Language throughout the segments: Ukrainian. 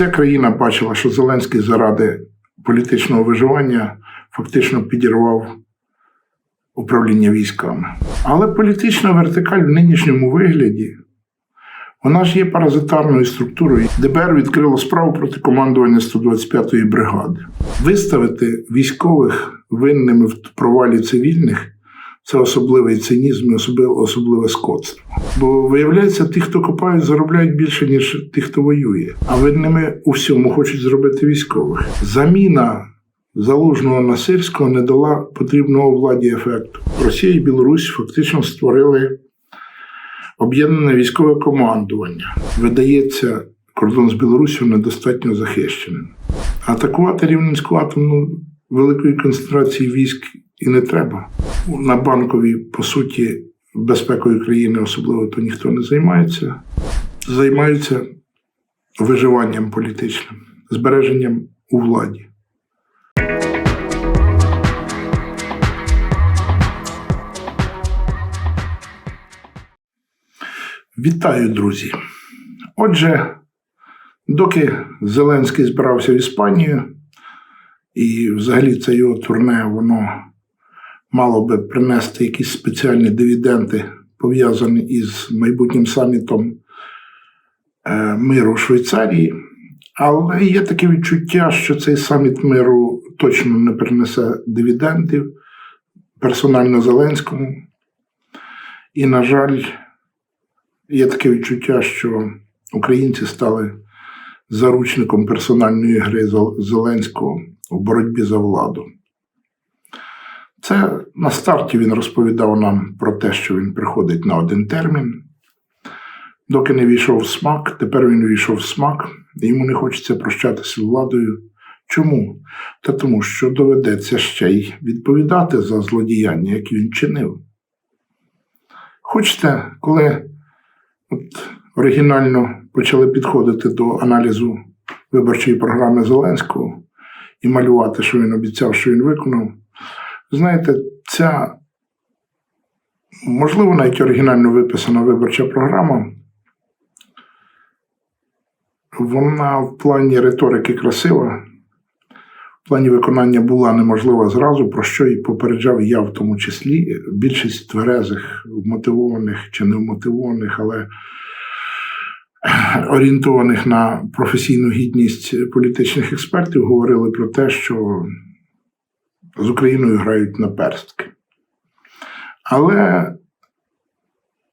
Вся країна бачила, що Зеленський заради політичного виживання фактично підірвав управління військами. Але політична вертикаль в нинішньому вигляді вона ж є паразитарною структурою. ДБР відкрило справу проти командування 125-ї бригади. Виставити військових винними в провалі цивільних це особливий цинізм і особливе, скотство. Бо виявляється, ті, хто копають, заробляють більше, ніж ті, хто воює. А винними у всьому хочуть зробити військових. Заміна залужного на сирського не дала потрібного владі ефекту. Росія і Білорусь фактично створили об'єднане військове командування. Видається, кордон з Білорусію недостатньо захищеним. Атакувати Рівненську атомну великої концентрації військ і не треба. На банковій, по суті, безпекою країни особливо то ніхто не займається. Займаються виживанням політичним, збереженням у владі. Вітаю, друзі. Отже, доки Зеленський збирався в Іспанію, і взагалі це його турне, воно мало би принести якісь спеціальні дивіденди, пов'язані із майбутнім самітом е, миру в Швейцарії. Але є таке відчуття, що цей саміт миру точно не принесе дивідендів персонально Зеленському. І, на жаль, є таке відчуття, що українці стали заручником персональної гри Зеленського у боротьбі за владу. Це на старті він розповідав нам про те, що він приходить на один термін. Доки не війшов в смак, тепер він війшов в смак, і йому не хочеться прощатися з владою. Чому? Та тому, що доведеться ще й відповідати за злодіяння, які він чинив. Хочете, коли от оригінально почали підходити до аналізу виборчої програми Зеленського і малювати, що він обіцяв, що він виконав, знаєте, ця, можливо, навіть оригінально виписана виборча програма, вона в плані риторики красива, в плані виконання була неможлива зразу, про що і попереджав я в тому числі. Більшість тверезих, мотивованих чи не вмотивованих, але орієнтованих на професійну гідність політичних експертів говорили про те, що з Україною грають на перстки. Але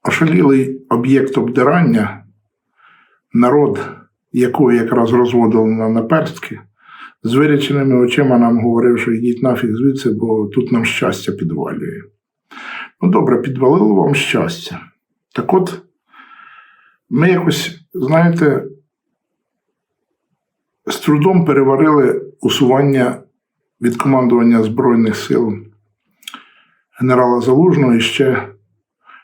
ошалілий об'єкт обдирання, народ, якого якраз розводили на наперстки, з виряченими очима нам говорив, що йдіть нафіг звідси, бо тут нам щастя підвалює. Ну, добре, підвалило вам щастя. Так от, ми якось, знаєте, з трудом переварили усування від командування Збройних сил генерала Залужного і ще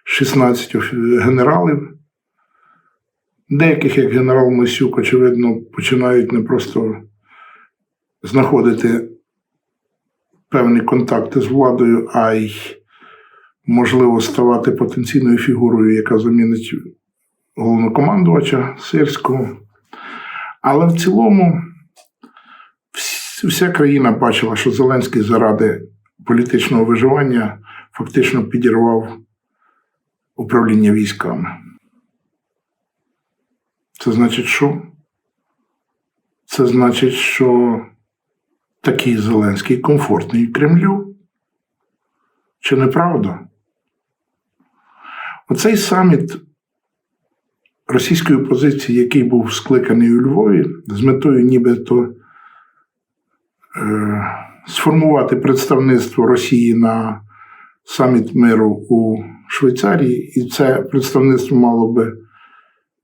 16 генералів. Деяких, як генерал Масюк, очевидно, починають не просто знаходити певні контакти з владою, а й, можливо, ставати потенційною фігурою, яка замінить головнокомандувача сирського. Але в цілому вся країна бачила, що Зеленський заради політичного виживання фактично підірвав управління військами. Це значить, що? Це значить, що такий Зеленський комфортний Кремлю. Чи не правда? Оцей саміт російської опозиції, який був скликаний у Львові, з метою нібито сформувати представництво Росії на саміт миру у Швейцарії, і це представництво мало би,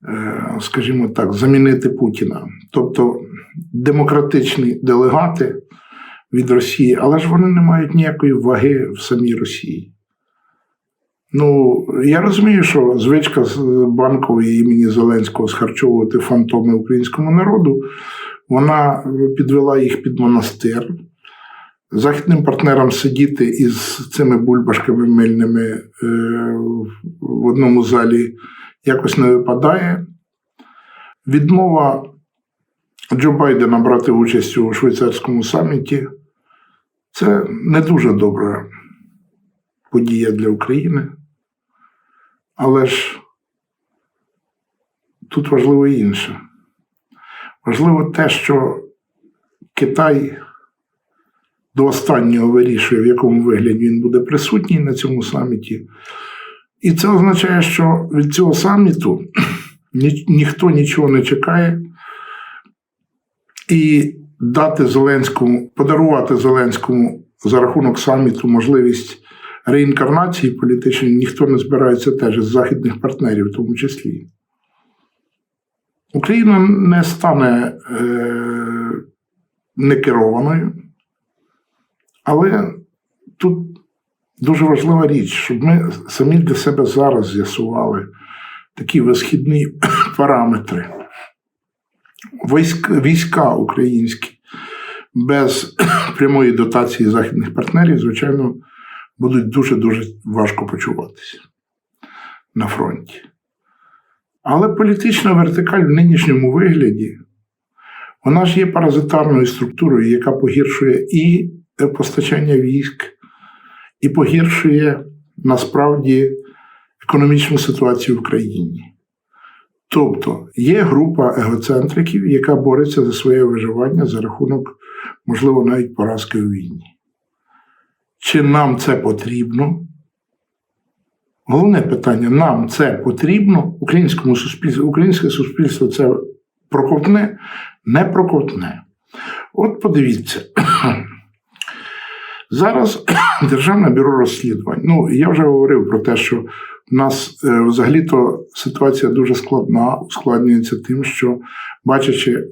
е, скажімо так, замінити Путіна. Тобто демократичні делегати від Росії, але ж вони не мають ніякої ваги в самій Росії. Ну, я розумію, що звичка з банкової імені Зеленського схарчовувати фантоми українському народу, вона підвела їх під монастир. Західним партнерам сидіти із цими бульбашками мильними е, в одному залі якось не випадає. Відмова Джо Байдена брати участь у швейцарському саміті це не дуже добра подія для України. Але ж тут важливо інше. Важливо те, що Китай до останнього вирішує, в якому вигляді він буде присутній на цьому саміті. І це означає, що від цього саміту ні, ніхто нічого не чекає. І дати Зеленському, подарувати Зеленському за рахунок саміту можливість реінкарнації політичної ніхто не збирається теж з західних партнерів, в тому числі. Україна не стане е, некерованою, але тут дуже важлива річ, щоб ми самі для себе зараз з'ясували такі висхідні параметри. Військ, війська українські без прямої дотації західних партнерів, звичайно, будуть дуже-дуже важко почуватися на фронті. Але політична вертикаль в нинішньому вигляді, вона ж є паразитарною структурою, яка погіршує і постачання військ, і погіршує насправді економічну ситуацію в країні. Тобто є група егоцентриків, яка бореться за своє виживання за рахунок, можливо, навіть поразки у війні. Чи нам це потрібно? Головне питання: нам це потрібно, українському суспільству, українське суспільство це проковтне, не проковтне. От подивіться. Зараз Державне бюро розслідувань. Ну, я вже говорив про те, що в нас е, взагалі-то ситуація дуже складна, ускладнюється тим, що бачачи е,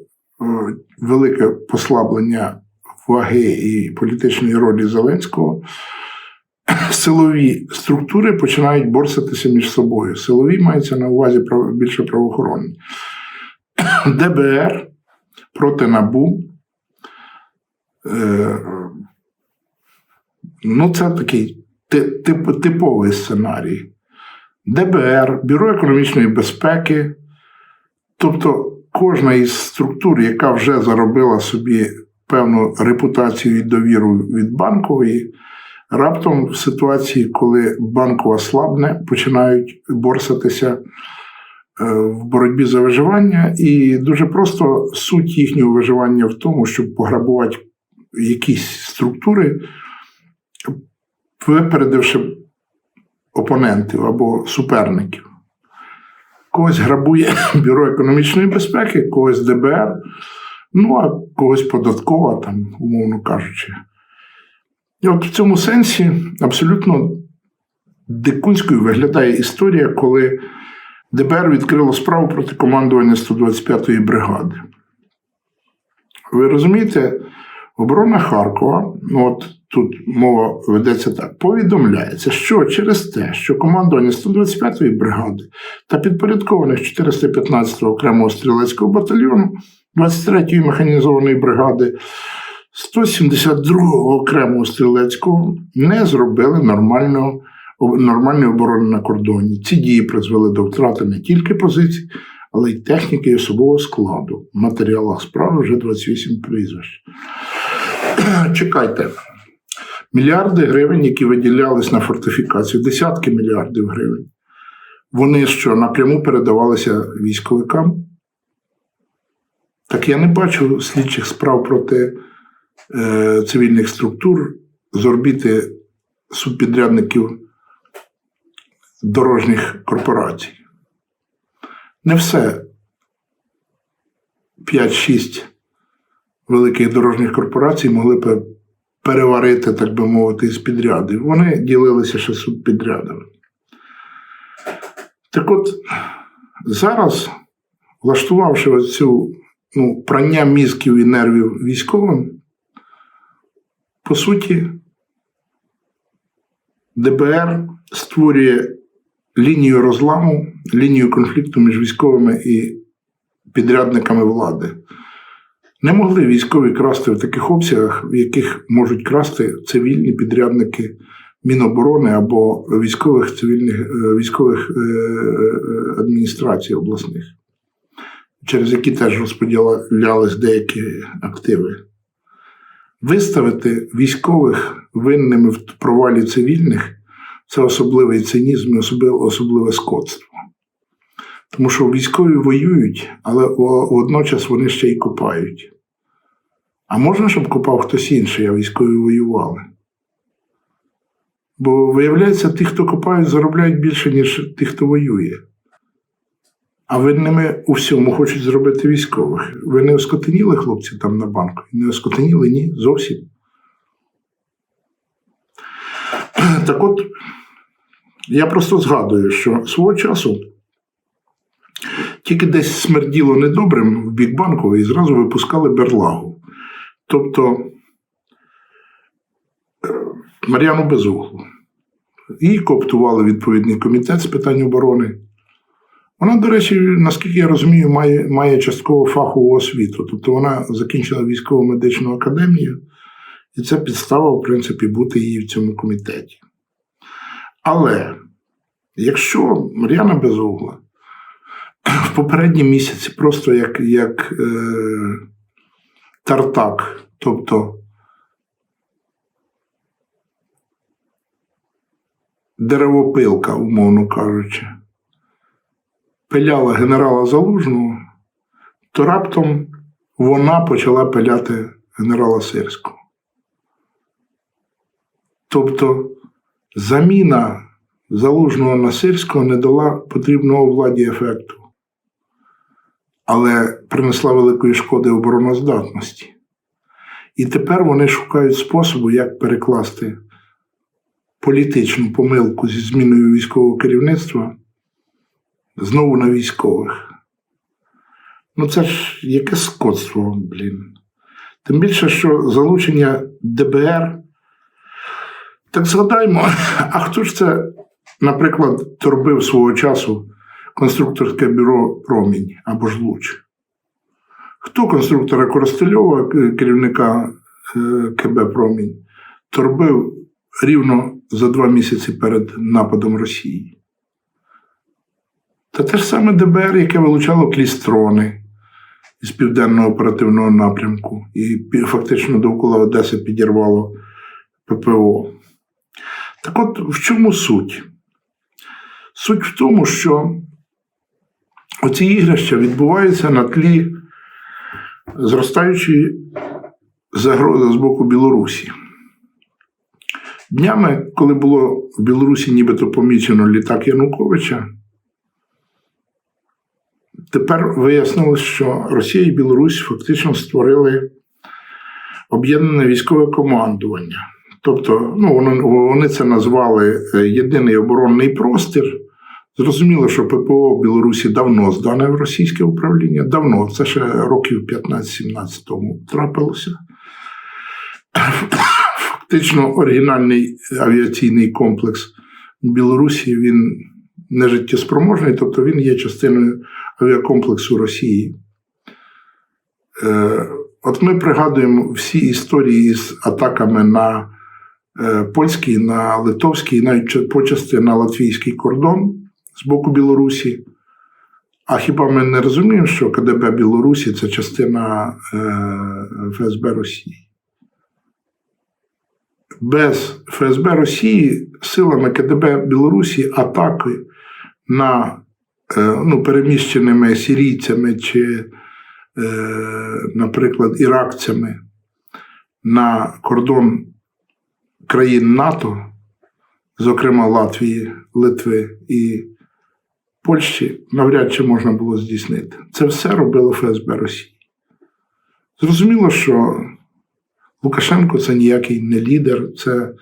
велике послаблення ваги і політичної ролі Зеленського, силові структури починають борсатися між собою. Силові мається на увазі більше правоохоронні. ДБР проти НАБУ. Е, ну, це такий тип, типовий сценарій. ДБР, Бюро економічної безпеки, тобто кожна із структур, яка вже заробила собі певну репутацію і довіру від банкової, раптом в ситуації, коли банкова слабне, починають борсатися е, в боротьбі за виживання, і дуже просто суть їхнього виживання в тому, щоб пограбувати якісь структури, випередивши опонентів або суперників. Когось грабує Бюро економічної безпеки, когось ДБР, ну а когось податкова, там, умовно кажучи. І от в цьому сенсі абсолютно дикунською виглядає історія, коли ДБР відкрило справу проти командування 125-ї бригади. Ви розумієте, оборона Харкова, ну от тут мова ведеться так, повідомляється, що через те, що командування 125-ї бригади та підпорядкованих 415-го окремого стрілецького батальйону 23-ї механізованої бригади 172-го окремого стрілецького не зробили нормального, нормальної оборони на кордоні. Ці дії призвели до втрати не тільки позицій, але й техніки і особового складу. В матеріалах справи вже 28 прізвищ. Чекайте. Мільярди гривень, які виділялись на фортифікацію, десятки мільярдів гривень. Вони що напряму передавалися військовикам? Так я не бачу слідчих справ проти е, цивільних структур з орбіти субпідрядників дорожніх корпорацій. Не все 5-6 великих дорожніх корпорацій могли б переварити, так би мовити, з підрядів. Вони ділилися ще субпідрядами. Так от зараз, влаштувавши оцю ну, прання мізків і нервів військовим, по суті, ДБР створює лінію розламу, лінію конфлікту між військовими і підрядниками влади. Не могли військові красти в таких обсягах, в яких можуть красти цивільні підрядники Міноборони або військових цивільних е, військових е, е, адміністрацій обласних. через які теж розподілялись деякі активи. Виставити військових винними в провалі цивільних це особливий цинізм і особливе, скотство. Тому що військові воюють, але водночас вони ще й копають. А можна, щоб копав хтось інший, а військові воювали? Бо виявляється, ті, хто копають, заробляють більше, ніж ті, хто воює. А винними у всьому хочуть зробити військових. Ви не оскотеніли хлопці там на банку? Не оскотеніли? Ні, зовсім. Так от, я просто згадую, що свого часу тільки десь смерділо недобрим в бік банку і зразу випускали берлагу. Тобто е, Мар'яну Безуглу. Її кооптували відповідний комітет з питань оборони. Вона, до речі, наскільки я розумію, має, має частково фахову освіту. Тобто вона закінчила військово медичну академію, і це підстава, в принципі, бути її в цьому комітеті. Але якщо Мар'яна Безугла в попередні місяці просто як, як е, тартак, тобто деревопилка, умовно кажучи, пиляла генерала Залужного, то раптом вона почала пиляти генерала Сирського. Тобто заміна залужного на Сирського не дала потрібного владі ефекту, але принесла великої шкоди обороноздатності. І тепер вони шукають способу, як перекласти політичну помилку зі зміною військового керівництва знову на військових. Ну, це ж яке скотство, блін. Тим більше, що залучення ДБР. Так згадаймо, а хто ж це, наприклад, торбив свого часу конструкторське бюро Промінь або ж Луч? Хто конструктора Коростельова, керівника е, КБ Промінь, торбив рівно за два місяці перед нападом Росії? Та те ж саме ДБР, яке вилучало клістрони із південного оперативного напрямку, і фактично довкола Одеси підірвало ППО. Так от в чому суть? Суть в тому, що оці ігрища відбуваються на тлі зростаючої загрози з боку Білорусі. Днями, коли було в Білорусі нібито помічено літак Януковича, тепер вияснилось, що Росія і Білорусь фактично створили об'єднане військове командування. Тобто, ну, вони, вони це назвали е, єдиний оборонний простір. Зрозуміло, що ППО в Білорусі давно здане в російське управління, давно, це ще років 15-17 тому трапилося. Фактично, оригінальний авіаційний комплекс в Білорусі він не життєспроможний, тобто він є частиною авіакомплексу Росії. Е, От ми пригадуємо всі історії з атаками на е, польський, на литовський, навіть почасти на латвійський кордон з боку Білорусі. А хіба ми не розуміємо, що КДБ Білорусі це частина е, ФСБ Росії? Без ФСБ Росії силами КДБ Білорусі атаки на ну, переміщеними сірійцями чи, е, наприклад, іракцями на кордон країн НАТО, зокрема Латвії, Литви і Польщі, навряд чи можна було здійснити. Це все робило ФСБ Росії. Зрозуміло, що Лукашенко це ніякий не лідер, це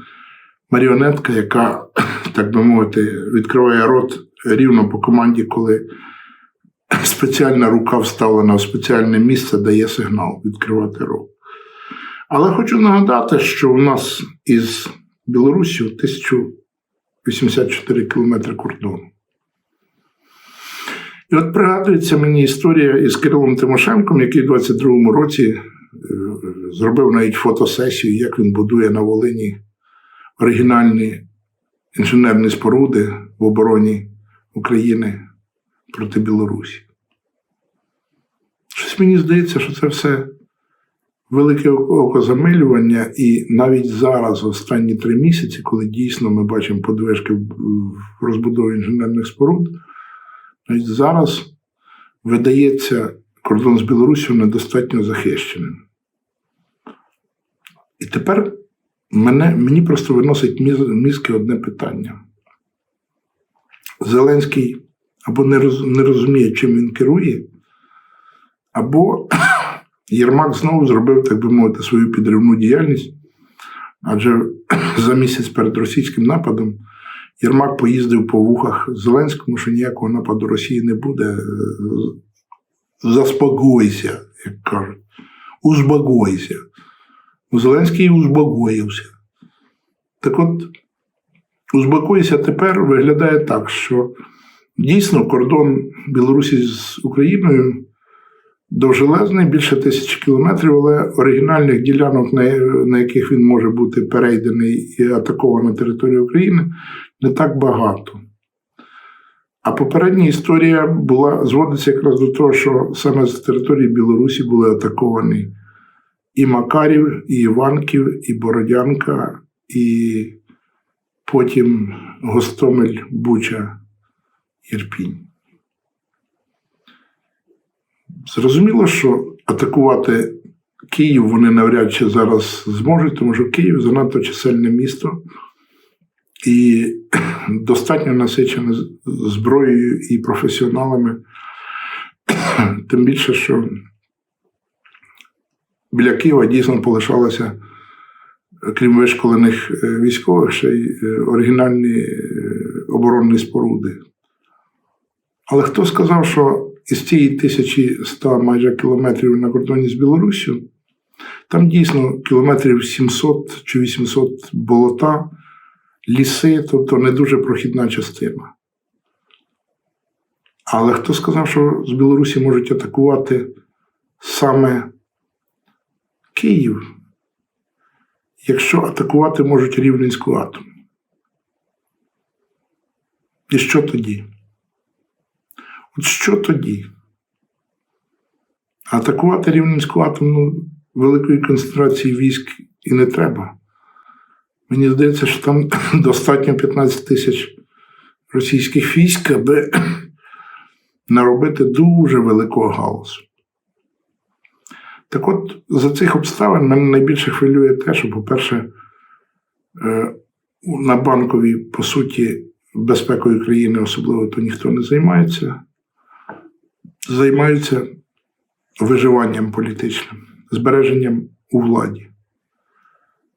маріонетка, яка, так би мовити, відкриває рот рівно по команді, коли спеціальна рука вставлена в спеціальне місце, дає сигнал відкривати рот. Але хочу нагадати, що у нас із Білорусі 1084 кілометри кордону. І от пригадується мені історія із Кирилом Тимошенком, який у 22-му році е, зробив навіть фотосесію, як він будує на Волині оригінальні інженерні споруди в обороні України проти Білорусі. Щось мені здається, що це все велике окозамилювання, і навіть зараз, останні три місяці, коли дійсно ми бачимо подвижки в розбудові інженерних споруд, навіть зараз видається кордон з Білоруссю недостатньо захищеним. І тепер мене, мені просто виносить мізки одне питання. Зеленський або не, не розуміє, чим він керує, або Єрмак знову зробив, так би мовити, свою підривну діяльність. Адже за місяць перед російським нападом Єрмак поїздив по вухах Зеленському, що ніякого нападу Росії не буде. Заспокойся, як кажуть. Узбагойся. Зеленський узбагоївся. Так от, узбагойся тепер виглядає так, що дійсно кордон Білорусі з Україною довжелезний, більше тисячі кілометрів, але оригінальних ділянок, на, яких він може бути перейдений і атакований на території України, не так багато. А попередня історія була зводиться якраз до того, що саме з території Білорусі були атаковані і Макарів, і Іванків, і Бородянка, і потім Гостомель, Буча, Ірпінь. Зрозуміло, що атакувати Київ вони навряд чи зараз зможуть, тому що Київ занадто чисельне місто і достатньо насичене зброєю і професіоналами. Тим більше, що біля Києва дійсно полишалося, крім вишколених е, військових, ще й е, оригінальні е, оборонні споруди. Але хто сказав, що із цієї 1100 майже кілометрів на кордоні з Білоруссю, там дійсно кілометрів 700 чи 800 болота, ліси, тобто не дуже прохідна частина. Але хто сказав, що з Білорусі можуть атакувати саме Київ, якщо атакувати можуть Рівненську атом? І що тоді? От що тоді? Атакувати Рівненську атомну великої концентрації військ і не треба. Мені здається, що там достатньо 15 тисяч російських військ, аби наробити дуже великого галасу. Так от, за цих обставин мене найбільше хвилює те, що, по-перше, е, на банковій, по суті, безпекою країни особливо то ніхто не займається займаються виживанням політичним, збереженням у владі.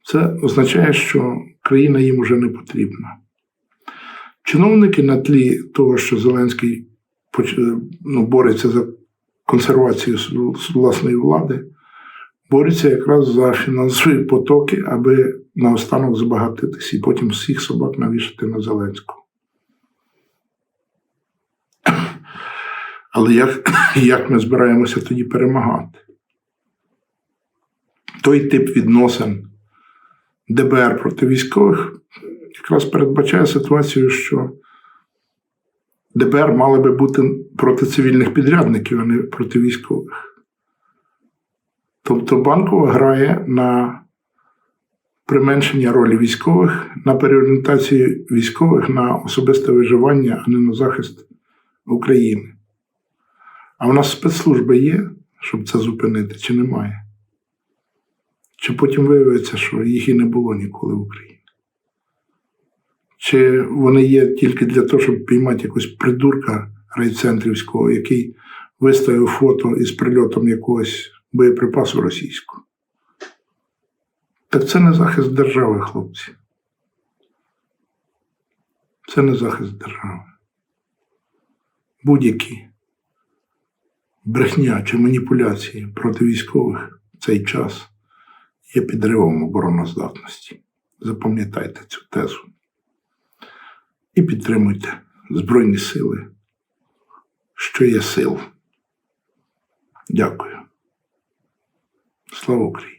Це означає, що країна їм уже не потрібна. Чиновники на тлі того, що Зеленський ну, бореться за консервацію власної влади, бореться якраз за фінансові потоки, аби наостанок збагатитися і потім всіх собак навішати на Зеленського. Але як, як ми збираємося тоді перемагати? Той тип відносин ДБР проти військових якраз передбачає ситуацію, що ДБР мали би бути проти цивільних підрядників, а не проти військових. Тобто банкова грає на применшення ролі військових, на переорієнтацію військових на особисте виживання, а не на захист України. А в нас спецслужби є, щоб це зупинити, чи немає? Чи потім виявиться, що їх і не було ніколи в Україні? Чи вони є тільки для того, щоб піймати якогось придурка райцентрівського, який виставив фото із прильотом якогось боєприпасу російського? Так це не захист держави, хлопці. Це не захист держави. Будь-які брехня чи маніпуляції проти військових в цей час є підривом обороноздатності. Запам'ятайте цю тезу. І підтримуйте Збройні сили, що є сил. Дякую. Слава Україні!